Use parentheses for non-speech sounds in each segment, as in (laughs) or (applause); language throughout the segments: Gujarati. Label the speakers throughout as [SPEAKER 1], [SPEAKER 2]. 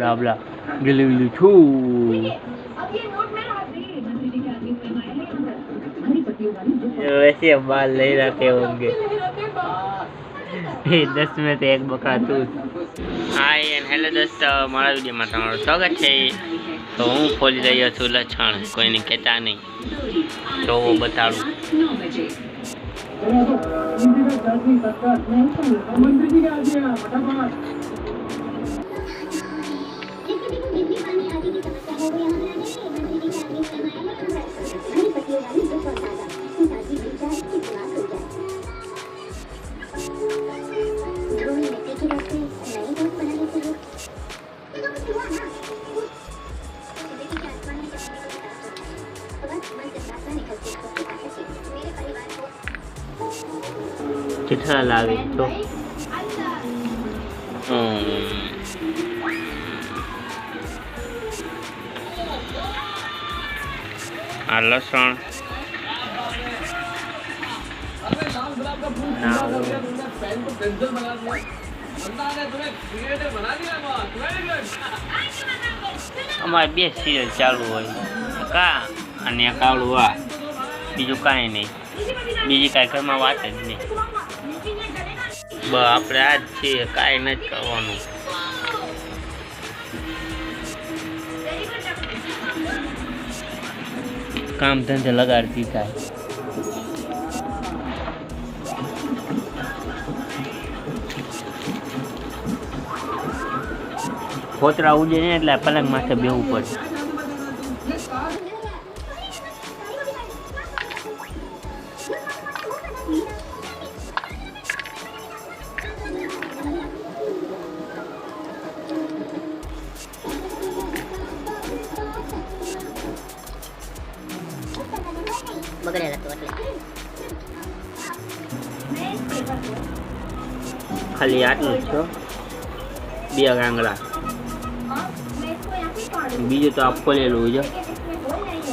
[SPEAKER 1] ડાબલા ગીલી ગીલી છું वैसे बाल नहीं रखे होंगे દસ મિનિટ એક બકાતું હાય એન્ડ હેલો દોસ્તો મારા વિડીયોમાં તમારું સ્વાગત છે. તો હું ખોલી રહ્યો છું લક્ષણ કોઈને કહેતા નહીં. તો હું બતાડું chính là là đúng không? Ừ. આ લસણ. અમારે બે સિરિયલ ચાલુ હોય. કા? અને આવડું આ. બીજું કાંઈ નહીં. બીજી કાંઈ ઘરમાં વાત જ નહીં. બ આપણે આ જ છીએ કાંઈ નથી કરવાનું. કામ ધંધે લગાડતી થાય. ફોતરા ઉડે ને એટલે પલંગ માથે બેવું પડે.
[SPEAKER 2] બગડેલા હતું એટલે.
[SPEAKER 1] ખાલી આટલું જ છો બે ગાંગડા. બીજું તો આ ખોલેલું છે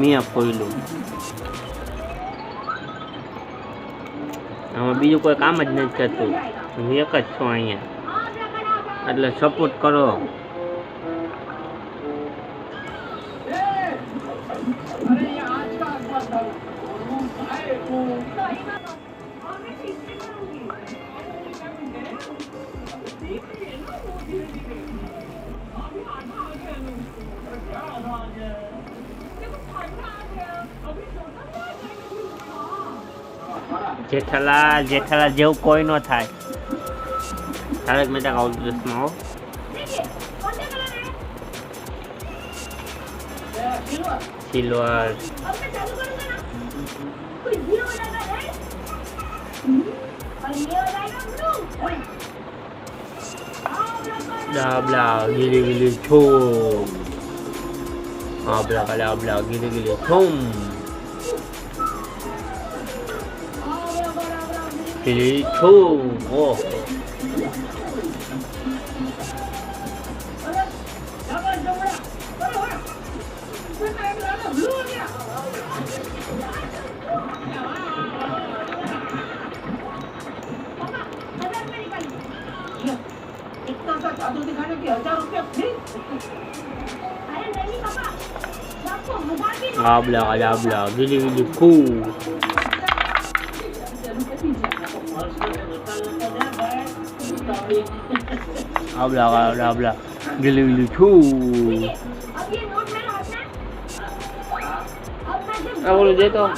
[SPEAKER 1] મેં ખોલેલું આમાં બીજું કોઈ કામ જ નથી કરતું હું એક જ છું અહીંયા. એટલે સપોર્ટ કરો. જેઠાલા જેઠાલા જેવું કોઈ ન થાય તારક મહેતા કાઉલ દસમાં હો સિલ્વર 阿布拉，吉利吉利冲！阿布拉，阿布拉，吉利吉利冲！吉利冲！哦。
[SPEAKER 3] इतना सा जादू दिखाने के हजार रुपया फ्री
[SPEAKER 1] अरे नहीं पापा आपको हजार भी आबला आबला गिली गिली कू आबला आबला आबला गिली गिली कू अब ये नोट मेरा हाथ में अब बोलो दे तो तो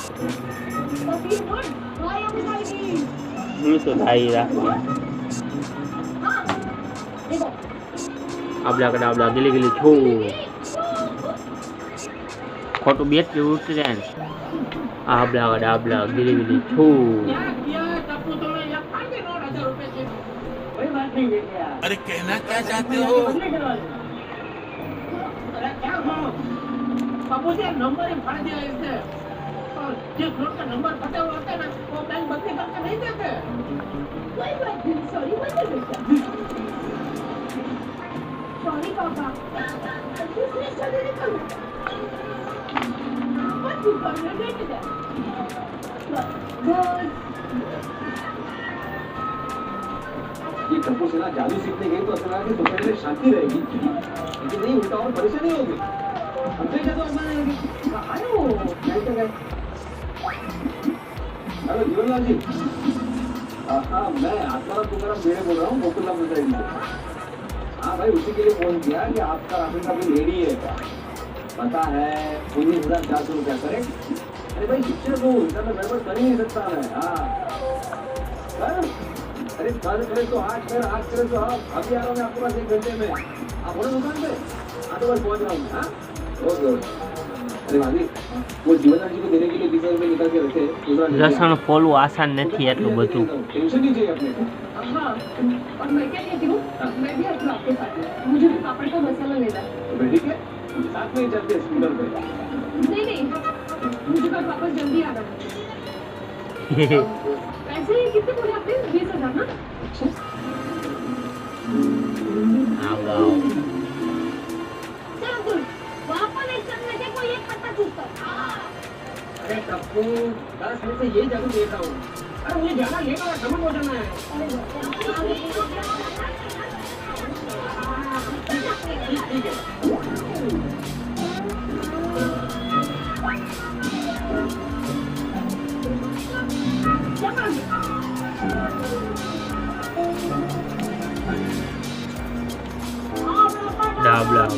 [SPEAKER 1] ये नोट भाई अभी सारी की 300 भाई
[SPEAKER 3] रहा આબલા કડા આબલા ગીલી ગીલી છો ખોટું બેટરી ઉતરે આબલા કડા આબલા ગીલી ગીલી છો
[SPEAKER 4] अरे कहना क्या चाहते हो
[SPEAKER 3] नंबर फाड़ दिया इसने और जिस ग्रुप का नंबर फटा हुआ होता है ना वो बैंक बंदी करके नहीं देते कोई बात नहीं सॉरी मत Sorry, Papa. But you got your
[SPEAKER 5] ये टप्पू जादू सीखने गए तो असला के दोपहर में शांति रहेगी लेकिन
[SPEAKER 3] नहीं उल्टा और परेशानी होगी तो हेलो जीवनलाल जी हाँ मैं आत्मा तुम्हारा मेरे बोल रहा हूँ गोकुलराम देसाई जी भाई उसी के लिए फ़ोन किया कि आपका राशन का बिल रेडी है। क्या पता है उन्नीस हज़ार चार सौ रुपया करें। अरे भाई शिक्षक दो? इतना मैं गड़बड़ कर ही नहीं सकता मैं। हाँ।, हाँ। अरे कल करे तो आज कर आज करे तो आप अभी आ रहा हूँ आपके पास एक घंटे में। आप बोलो दुकान पे। हाँ तो बस पहुँच रहा हूँ। हाँ। ओके अरे भाभी वो जीवनदान को देने के लिए बीस रुपये निकाल के रखे
[SPEAKER 1] રસણ ફોલવું આસાન નથી એટલું બધું
[SPEAKER 4] ટેન્શન નહીં જોઈએ આપણે હા પણ મેં ક્યાં કીધું મેં साथ में
[SPEAKER 3] चलते स्कूटर पे
[SPEAKER 4] नहीं नहीं मुझे कल वापस जल्दी आना है। (laughs) पैसे कितने बोले आपने बीस हज़ार ना? अच्छा।
[SPEAKER 3] अरे दस में से ये ज़रूर लेता हूँ। अरे मुझे ज़्यादा समझ हो जाना है।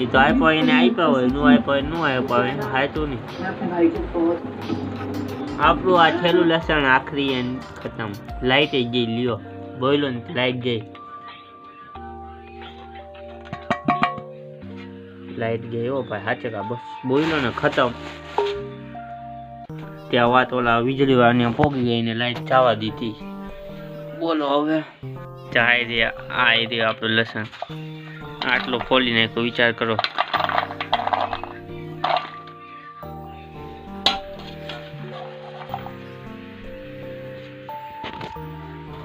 [SPEAKER 1] એ તો આપ્યો એને આપ્યા હોય, નું આપ્યો હોય, નું આપ્યા હોય, એનું નહીં. આપણું આ છેલ્લું લસણ આખરી એન ખતમ. લાઈટ ગઈ, લ્યો. બોયલો ને લાઈટ ગઈ. લાઈટ ગઈ ઓ ભાઈ, હાચે કા, બસ. બોયલો ને ખતમ. ત્યાં વાત ઓલા વીજળી વાળાને પોગી ગઈ ને લાઈટ જવા દીધી. બોલો હવે. ચાય રે આ રે આપણું લસણ. આટલો ખોલીને નાખ્યો વિચાર કરો.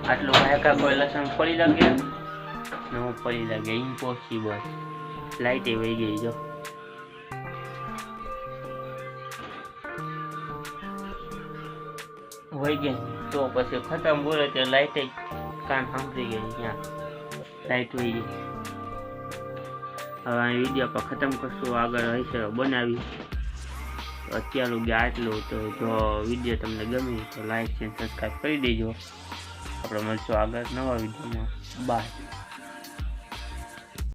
[SPEAKER 1] આટલું ભાયકા કોઈ લસણ ફોડી લાગે? ન ફોડી લાગે ઇમ્પોસિબલ લાઈટ વહી ગઈ, જો. વહી ગઈ. તો પછી ખતમ બોલે તે લાઈટ કાન સાંભળી ગઈ ત્યાં લાઈટ વહી ગઈ. હવે અહીં વીડિયો આપણે ખતમ કરશું, આગળ હશે બનાવી અત્યાર સુધી આટલું તો જો વીડિયો તમને ગમે તો લાઈક અને સબસ્ક્રાઈબ કરી દેજો. આપણે મળશું આગળ નવા વિડીયોમાં. બાય